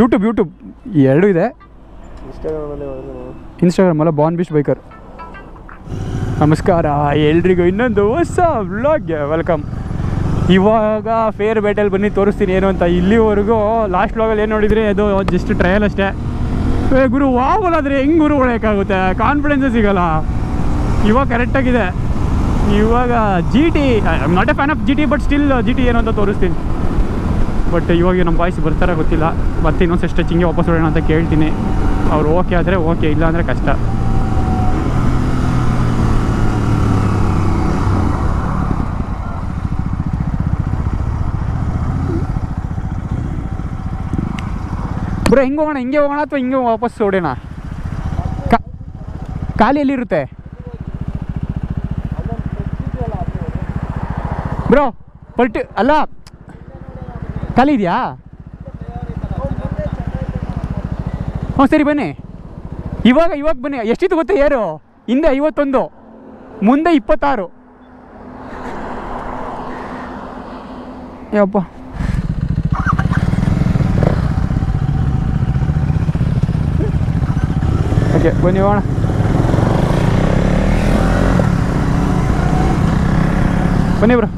YouTube YouTube ಎರಡೂ ಇದೆ. Instagram ಅಲ್ಲ ನಾವು. ಇನ್ಸ್ಟಾಗ್ರಾಮಲ್ಲ ಬಾನ್ ಬಿಶ್ ಬೈಕರ್ ನಮಸ್ಕಾರ ಎಲ್ರಿಗೂ ಇನ್ನೊಂದು ಹೊಸ ವ್ಲಾಗ್ಗೆ ವೆಲ್ಕಮ್ ಇವಾಗ ಫೇರ್ ಬೇಟಲ್ಲಿ ಬನ್ನಿ ತೋರಿಸ್ತೀನಿ ಏನು ಅಂತ. ಇಲ್ಲಿವರೆಗೂ ಲಾಸ್ಟ್ ವ್ಲಾಗಲ್ಲಿ ಏನು ನೋಡಿದ್ರಿ? ಅದು ಜಸ್ಟ್ ಟ್ರಯಲ್ ಅಷ್ಟೇ. ಗುರು ವಾವಲ್ ಆದರೆ ಹೆಂಗೆ ಗುರು ಹೊಳೆಯೋಕ್ಕಾಗುತ್ತೆ ಕಾನ್ಫಿಡೆನ್ಸೇ ಸಿಗಲ್ಲ. ಇವಾಗ ಕರೆಕ್ಟಾಗಿದೆ ಇವಾಗ G T not a fan of G T but still G T ಏನು ಅಂತ ತೋರಿಸ್ತೀನಿ. ಬಟ್ ಇವಾಗ ನಮ್ಮ ಬಾಯ್ಸ್ ಬರ್ತಾರ ಗೊತ್ತಿಲ್ಲ. ಮತ್ತೆ ಇನ್ನೊಂದು ಸ್ಟಿಚಿಂಗ್ಗೆ ವಾಪಸ್ ಹೊಡೋಣ ಅಂತ ಕೇಳ್ತೀನಿ. ಅವ್ರು ಓಕೆ ಆದರೆ ಓಕೆ ಇಲ್ಲ ಅಂದರೆ ಕಷ್ಟ. ಬ್ರೋ, ಹಿಂಗೆ ಹೋಗೋಣ ಹಿಂಗೆ ಹೋಗೋಣ ಅಥವಾ ಹಿಂಗೆ ವಾಪಸ್ ಹೊಡೋಣ ಖಾಲಿ ಎಲ್ಲಿರುತ್ತೆ ಬ್ರೋ, ಪಲ್ಟಿ, ಅಲ್ಲ ಖಾಲಿ ಇದೆಯಾ ಹ್ಞೂ, ಸರಿ ಬನ್ನಿ. ಇವಾಗ ಇವಾಗ ಬನ್ನಿ. ಎಷ್ಟಿತ್ತು ಗೊತ್ತಾ ಏರು ಹಿಂದೆ ಐವತ್ತೊಂದು, ಮುಂದೆ ಇಪ್ಪತ್ತಾರು. ಯಪ್ಪ ಓಕೆ, ಬನ್ನಿ, ಹೋಗೋಣ. ಬನ್ನಿ bro.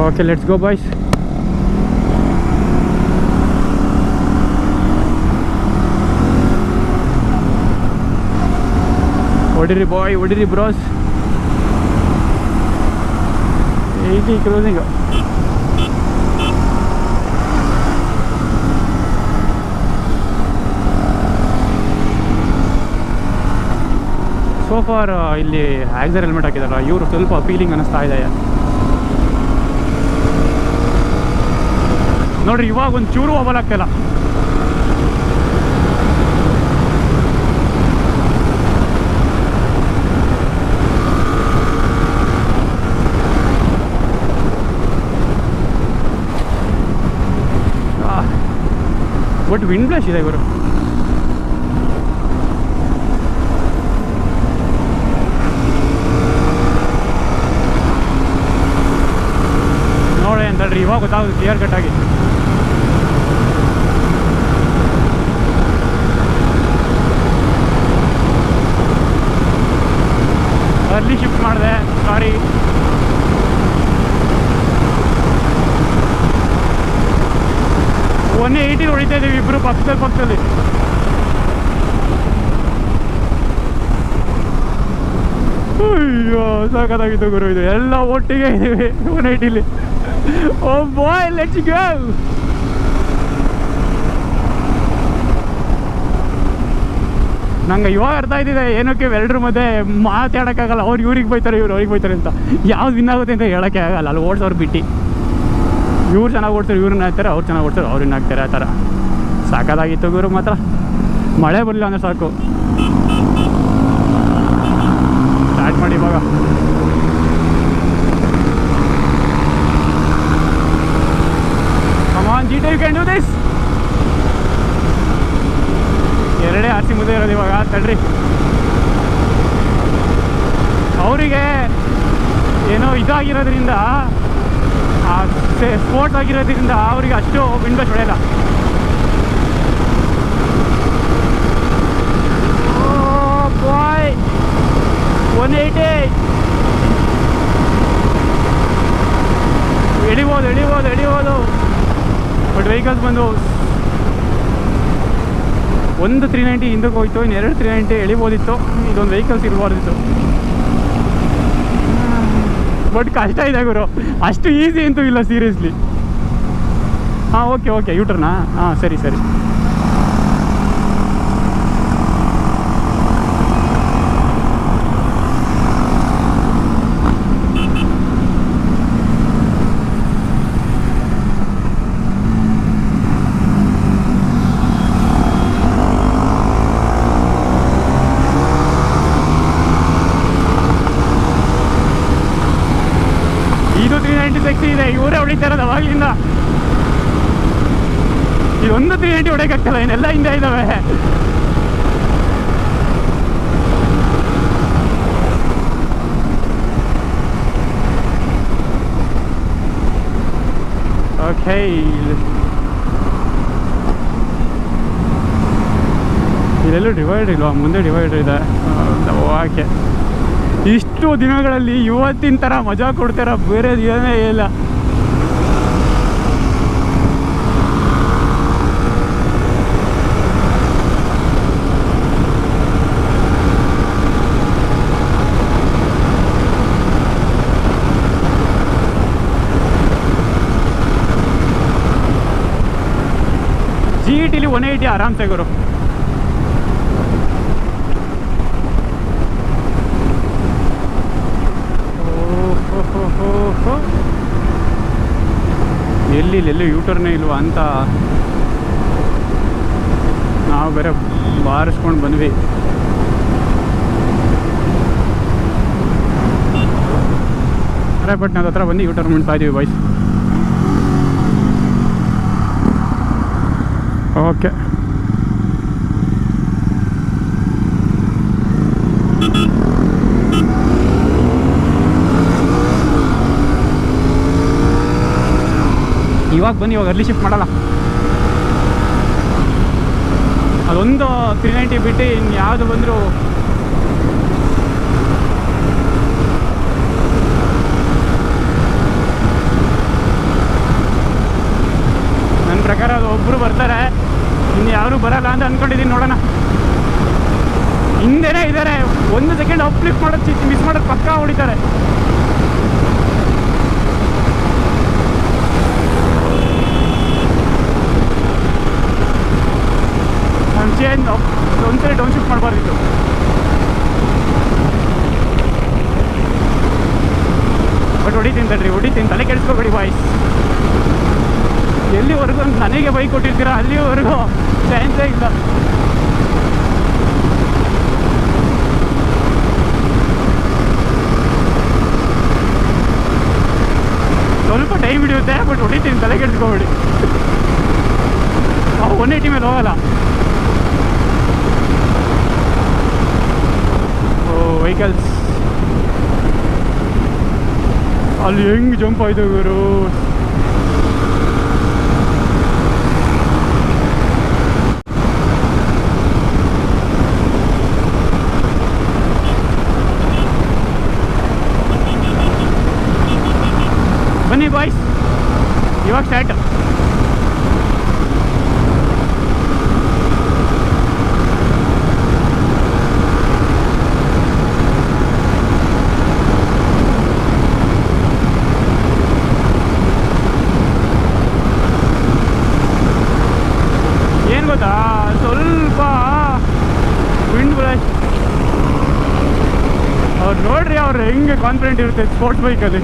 Okay let's go boys ಹೊಡಿರಿ boy ಹೊಡಿರಿ ಬ್ರೋಸ್ ಏಯ್ಟಿ ಸೋ ಫಾರ್ ಇಲ್ಲಿ ಆಕ್ಸರ್ ಹೆಲ್ಮೆಟ್ ಹಾಕಿದಾರ ಇವರು ಸ್ವಲ್ಪ ಫೀಲಿಂಗ್ ಅನ್ನಿಸ್ತಾ ನೋಡ್ರಿ, ಇವಾಗ ಒಂದು ಚೂರು ಓವಲ್ ಆಗ್ತಿಲ್ಲ ಬಟ್ ವಿಂಡ್ ಬ್ಲಶ್ ಇದೆ ಇವರು. ನೋಡಿ ಹೇಳ್ರಿ ಇವಾಗ ಗೊತ್ತಾಗುತ್ತೆ ಕ್ಲಿಯರ್ ಕಟ್ ಆಗಿ ಅರ್ಲಿ ಶಿಫ್ಟ್ ಮಾಡಿದೆ ಸಾರಿ ಒನ್ ಏಯ್ಟಿ ಹೊಡಿತಾ ಇದೀವಿ ಇಬ್ರು ಪಕ್ಕದಲ್ಲಿ ಪಕ್ಕದಲ್ಲಿ ಸಾಕಾಗಿತ್ತು ಗುರು ಇದು ಎಲ್ಲ ಒಟ್ಟಿಗೆ ಇದೀವಿ ಒನ್ ಇಲ್ಲಿ. ಓ ಬಾಯ್ ಲೆಟ್ಸ್ ಗೋ ನಂಗೆ ಇವಾಗ ಅರ್ಥ ಆಯ್ತಿದೆ ಏನಕ್ಕೆ ಎಲ್ರ ಮಧ್ಯೆ ಮಾತಾಡೋಕ್ಕಾಗಲ್ಲ. ಅವ್ರು ಇವ್ರಿಗೆ ಬೈತಾರೆ, ಇವ್ರು ಅವ್ರಿಗೆ ಬೈತಾರೆ ಅಂತ. ಯಾವ್ದು ವಿನ್ ಆಗುತ್ತೆ ಅಂತ ಹೇಳೋಕ್ಕೆ ಆಗಲ್ಲ. ಅಲ್ಲಿ ಓಡ್ಸೋರು ಬಿಟ್ಟು. ಇವ್ರು ಚೆನ್ನಾಗಿ ಓಡ್ತಾರೆ ಇವ್ರನ್ನ ಹಾಕ್ತಾರೆ ಅವ್ರು ಚೆನ್ನಾಗಿ ಓಡ್ತಾರೆ ಅವ್ರನ್ನ ಹಾಕ್ತಾರೆ ಆ ಥರ. ಸಾಕಾಗಿತ್ತು ಗುರು ಮಾತ್ರ. ಮಳೆ ಬರಲಿಲ್ಲ ಅಂದ್ರೆ ಸಾಕು. ಸ್ಟಾರ್ಟ್ ಮಾಡಿ ಇವಾಗ come on G T you can do this ಎರಡೇ ಆರ್ ಸಿ ಮುಂದೆ ಇರೋದು ಇವಾಗ ತಡ್ರಿ ಅವರಿಗೆ ಏನೋ ಇದಾಗಿರೋದ್ರಿಂದ ಆ ಸ್ಪೋರ್ಟ್ಸ್ ಆಗಿರೋದ್ರಿಂದ ಅವರಿಗೆ ಅಷ್ಟು ವಿಂಡೋಸ್ ಹೊಡೆಯಲ್ಲ ಬಾಯ್ ಒನ್ ಏಯ್ಟಿ ಎಳಿಬೋದು ಎಳಿಬೋದು ಎಳಿಬೋದು. ಬಟ್ ವೆಹಿಕಲ್ಸ್ ಬಂದು ಒಂದು ತ್ರೀ ನೈಂಟಿ ಹಿಂದಕ್ಕೆ ಹೋಯ್ತು ಇನ್ನು ಎರಡು ತ್ರೀ ನೈಂಟಿ ಎಳಿಬೋದಿತ್ತು ಇದೊಂದು ವೆಹಿಕಲ್ಸ್ ಇರಬಾರ್ದಿತ್ತು. ಬಟ್ ಕಷ್ಟ ಇದೆ ಗುರು. ಅಷ್ಟು ಈಸಿ ಅಂತೂ ಇಲ್ಲ ಸೀರಿಯಸ್ಲಿ ಹಾಂ ಓಕೆ ಓಕೆ ಯೂಟರ್ನಾ ಹಾಂ, ಸರಿ ಸರಿ ಇದು ತ್ರೀ ನೈಂಟಿ ಸೆಕ್ಸಿ ಇದೆ ಇವರೇ ಹೊಡಿತಾ ಇರೋದು ಅವಾಗಲಿಂದ ಇದೊಂದು ತ್ರೀ ನೈಂಟಿ ಹೊಡೆಯೋಕ್ಕಾಗ್ತಲ್ಲ, ಇನ್ನೆಲ್ಲ ಹಿಂದೆ ಇದ್ದಾವೆ. ಓಕೆ ಇಲ್ಲೆಲ್ಲೂ ಡಿವೈಡರ್ ಇಲ್ವಾ? ಮುಂದೆ ಡಿವೈಡರ್ ಇದೆ. ಓಕೆ ಇಷ್ಟು ದಿನಗಳಲ್ಲಿ ಇವತ್ತಿನ ಥರ ಮಜಾ ಕೊಡ್ತಾರ? ಬೇರೆ ಏನೇ ಇಲ್ಲ. ಜಿ ಇ ಟಿಲಿ ಒನ್ ಏಯ್ಟಿ ಆರಾಮ್ಸೆ ಗುರು. ಎಲ್ಲಿ ಎಲ್ಲಿ ಯೂಟರ್ನೇ ಇಲ್ವಾ ಅಂತ. ನಾವು ಬೇರೆ ಬಾರಿಸ್ಕೊಂಡು ಬಂದ್ವಿ. ಬಟ್ ಹತ್ರ ಬಂದು ಯೂಟರ್ನ್ ಮಾಡ್ತಾ ಇದೀವಿ ಬಾಯ್ಸ್ ಓಕೆ. ಇವಾಗ ಬನ್ನಿ, ಇವಾಗ ಅರ್ಲಿ ಶಿಫ್ಟ್ ಮಾಡಲ್ಲ. ಅದೊಂದು ತ್ರೀ ನೈಂಟಿ ಬಿಟ್ಟು ಇನ್ನು ಯಾವುದು ಬಂದರೂ ನನ್ನ ಪ್ರಕಾರ ಅದು ಒಬ್ಬರು ಬರ್ತಾರೆ. ಇನ್ನು ಯಾರು ಬರಲ್ಲ ಅಂತ ಅಂದ್ಕೊಂಡಿದ್ದೀನಿ ನೋಡೋಣ. ಹಿಂದೆನೇ ಇದ್ದಾರೆ. ಒಂದು ಸೆಕೆಂಡ್ ಅಪ್ ಮಾಡೋದು ಮಾಡೋದು ಮಿಸ್ ಮಾಡೋದು ಪಕ್ಕ ಹೊಡಿತಾರೆ. ಒಂದ್ಸರಿ ಡೌನ್ ಶಿಫ್ಟ್ ಮಾಡಬಾರ್ದಿತ್ತು. ಬಟ್ ಹೊಡಿತೀನಿ ತಡ್ರಿ, ಹೊಡಿತೀನಿ. ತಲೆ ಕೆಡಿಸ್ಕೋಬೇಡಿ ಬಾಯ್ಸ್ ಎಲ್ಲಿವರೆಗೂ ನನಗೆ ಬೈಕ್ ಕೊಟ್ಟಿರ್ತೀರ ಅಲ್ಲಿವರೆಗೂ ಚಾನ್ಸೇ ಇಲ್ಲ. ಸ್ವಲ್ಪ ಟೈಮ್ ಹಿಡಿಯುತ್ತೆ ಬಟ್ ಹೊಡಿತೀನಿ ತಲೆ ಕೆಡಿಸ್ಕೋಬೇಡಿ. ಅವು ಒನ್ ಏಯ್ಟಿ ಮೇಲೆ ಹೋಗಲ್ಲ. ಓ ವೆಹಿಕಲ್ಸ್ ಅಲ್ಲಿ ಹೆಂಗ್ ಜಂಪ್ ಆಯ್ತು ಗುರು ಬನ್ನಿ ಬಾಯ್ಸ್ ಇವಾಗ ಸ್ಟಾರ್ಟ್ ಏನು ಗೊತ್ತಾ ಸ್ವಲ್ಪ ವಿಂಡ್ ಬ್ರಷ್ ಅವ್ರು ನೋಡ್ರಿ ಅವ್ರು ಹೆಂಗೆ ಕಾನ್ಫಿಡೆಂಟ್ ಇರುತ್ತೆ ಸ್ಪೋರ್ಟ್ಸ್ ಬೈಕಲ್ಲಿ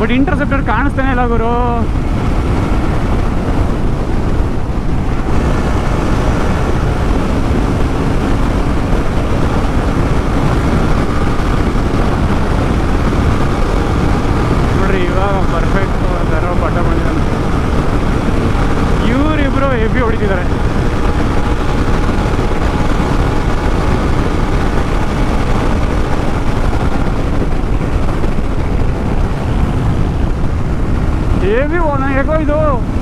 ಬಟ್ ಇಂಟರ್ಸೆಪ್ಟರ್ ಕಾಣಿಸ್ತಾನೆ ಇಲ್ಲ ಗುರು. É e.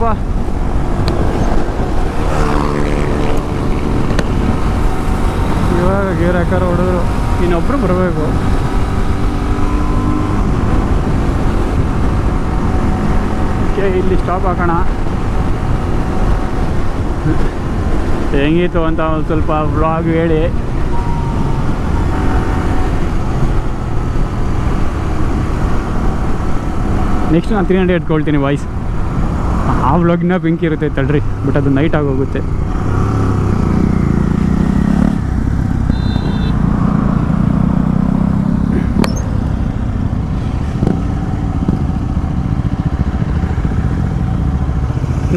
ಪಾಪ ಇವಾಗ ಗೇರ್ ಹಾಕಾರ ಹೊಡೆದ್ರು. ಇನ್ನೊಬ್ರು ಬರಬೇಕು. ಓಕೆ, ಇಲ್ಲಿ ಸ್ಟಾಪ್ ಹಾಕೋಣ. ಹೆಂಗಿತ್ತು ಅಂತ ಒಂದು ಸ್ವಲ್ಪ ಬ್ಲಾಗ್ ಹೇಳಿ. ನೆಕ್ಸ್ಟ್ ನಾನು ತ್ರೀ ಹಂಡ್ರೆಡ್ ಇಟ್ಕೊಳ್ತೀನಿ ವಾಯ್ಸ್ ಆ ವ್ಲಾಗ್ನ ಬೆಂಕಿ ಇರುತ್ತೆ ತಡ್ರಿ ಬಟ್ ಅದು ನೈಟ್ ಆಗೋಗುತ್ತೆ.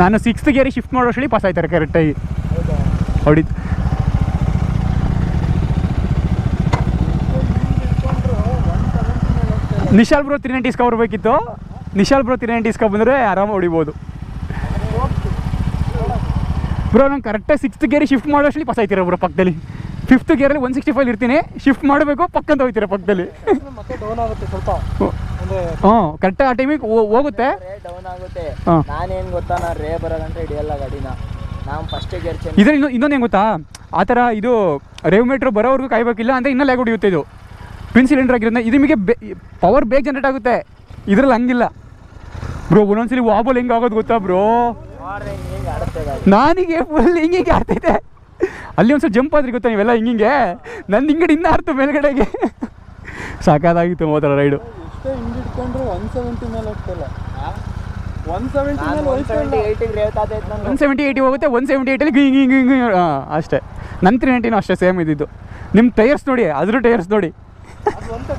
ನಾನು ಸಿಕ್ಸ್ತ್ ಗೇರಿ ಶಿಫ್ಟ್ ಮಾಡೋಷ್ಟರಲ್ಲಿ ಪಾಸ್ ಆಯ್ತಾರೆ ಕರೆಕ್ಟಾಗಿ ಹೊಡಿತು ನಿಶಾಲ್ ಬ್ರೋ ತ್ರೀ ನೈಂಟಿ ಬರಬೇಕಿತ್ತು ನಿಶಾಲ್ ಬ್ರೋ ತ್ರೀ ನೈಂಟಿ ಇಸ್ಕೊ ಬಂದರೆ ಆರಾಮ ಹೊಡಿಬೋದು. ಬ್ರೋ ನಂಗೆ ಕರೆಕ್ಟಾಗಿ ಸಿಕ್ಸ್ತ್ ಗೇರಿ ಶಿಫ್ಟ್ ಮಾಡೋಷ್ಟು ಪಾಸ್ ಆಯ್ತೀರ ಬ್ರೋ ಪಕ್ಕದಲ್ಲಿ. ಫಿಫ್ತ್ ಗೇರಲ್ಲಿ ಒನ್ ಸಿಕ್ಸ್ಟಿ ಫೈವ್ ಇರ್ತೀನಿ ಶಿಫ್ಟ್ ಮಾಡಬೇಕು ಪಕ್ಕಂತ ಹೋಗ್ತೀರ ಪಕ್ಕದಲ್ಲಿ. ಹ್ಞೂ ಕರೆಕ್ಟಾಗಿ ಆ ಟೈಮಿಗೆ ಹೋಗುತ್ತೆ. ಡೌನ್ ಆಗುತ್ತೆ. ನಾನೇನ್ ಗೊತ್ತಾ ನಾನು ರೇ ಬರೋದಂತ ಹಿಡಿಯಲ್ಲ ಗಾಡಿನ. ನಾವು ಫಸ್ಟ್ ಗೇರ್ ಚೇಂಜ್ ಇದ್ರ ಇನ್ನೊ ಇನ್ನೊಂದು ಹೆಂಗೆ ಗೊತ್ತಾ? ಆ ಥರ ಇದು ರೇವ್ ಮೀಟ್ರ್ ಬರೋವರೆಗೂ ಕಾಯ್ಬೇಕಿಲ್ಲ ಅಂದರೆ ಇನ್ನೂ ಲ್ಯಾಗ್ ಹೊಡಿಯುತ್ತೆ ಇದು. ಟ್ವಿನ್ ಸಿಲಿಂಡರ್ ಆಗಿರೋದ್ರಿಂದ ಇದು ನಿಮಗೆ ಬೇ ಪವರ್ ಬೇಗ ಜನರೇಟ್ ಆಗುತ್ತೆ. ಇದ್ರಲ್ಲಿ ಹಂಗಿಲ್ಲ. ಬ್ರೋ ಒಂದೊಂದ್ಸಲಿ ವಾಬಲ್ ಹೆಂಗೆ ಆಗೋದು ಗೊತ್ತಾ ಬ್ರೋ ನಾನೀಗ ಫುಲ್ ಹಿಂಗೆ ಆಗ್ತೈತೆ ಅಲ್ಲಿ ಒಂದ್ಸಲ ಜಂಪ್ ಆದ್ರೆ ಗೊತ್ತಾ ನೀವೆಲ್ಲ ಹಿಂಗಿಂಗೆ? ನನ್ನ ಹಿಂಗಡೆ ಇನ್ನ ಆರ್ತು ಮೇಲ್ಗಡೆಗೆ. ಸಾಕಾದಾಗಿತ್ತು ಮಾತ್ರ ರೈಡು. ಒನ್ ಸೆವೆಂಟಿ ಮೇಲೆ ಹೋಗ್ತಲ್ಲ. ಒನ್ ಸೆವೆಂಟಿ ನಾನು ಮೇಲೆ ಒನ್ ಸೆವೆಂಟಿ ಹೋಯ್ತಲ್ಲ ಏಯ್ಟಿಗೆ ರೇತಾತೈತೆ ಒನ್ ಸೆವೆಂಟಿ ಏಯ್ಟಿ ಹೋಗುತ್ತೆ ಒನ್ ಸೆವೆಂಟಿ ಏಯ್ಟಲ್ಲಿ ಹಿಂಗೆ ಹಿಂಗೆ ಹಿಂಗೆ ಹಾಂ ಅಷ್ಟೇ. ನನ್ನ ತ್ರೀ ನೈಂಟಿನೂ ಅಷ್ಟೇ ಸೇಮ್ ಇದ್ದಿದ್ದು. ನಿಮ್ಮ ಟೈರ್ಸ್ ನೋಡಿ ಅದ್ರ ಟೈರ್ಸ್ ನೋಡಿ. ಒಂದು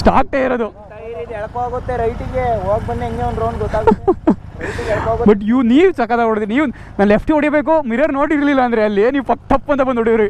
ಸ್ಟಾಕ್ ಟೈರ್ ಅದು. ಟೈರ್ ಇದು ಎಳ್ಕೋಗುತ್ತೆ ರೈಟಿಗೆ. ಹೋಗಿ ಬಂದು ಹೆಂಗೆ ಒಂದು ರೌಂಡ್ ಗೊತ್ತಾಗುತ್ತೆ. ಬಟ್ ಇವ್ ನೀವು ಸಕದ ಹೊಡೆದಿ, ನೀವು, ನಾನು ಲೆಫ್ಟ್ ಹೊಡಿಬೇಕು ಮಿರರ್ ನೋಡಿರಲಿಲ್ಲ ಅಂದರೆ ಅಲ್ಲಿ, ನೀವು ತಪ್ಪು ಅಂತ ಬಂದು ಹೊಡಿದ್ರಿ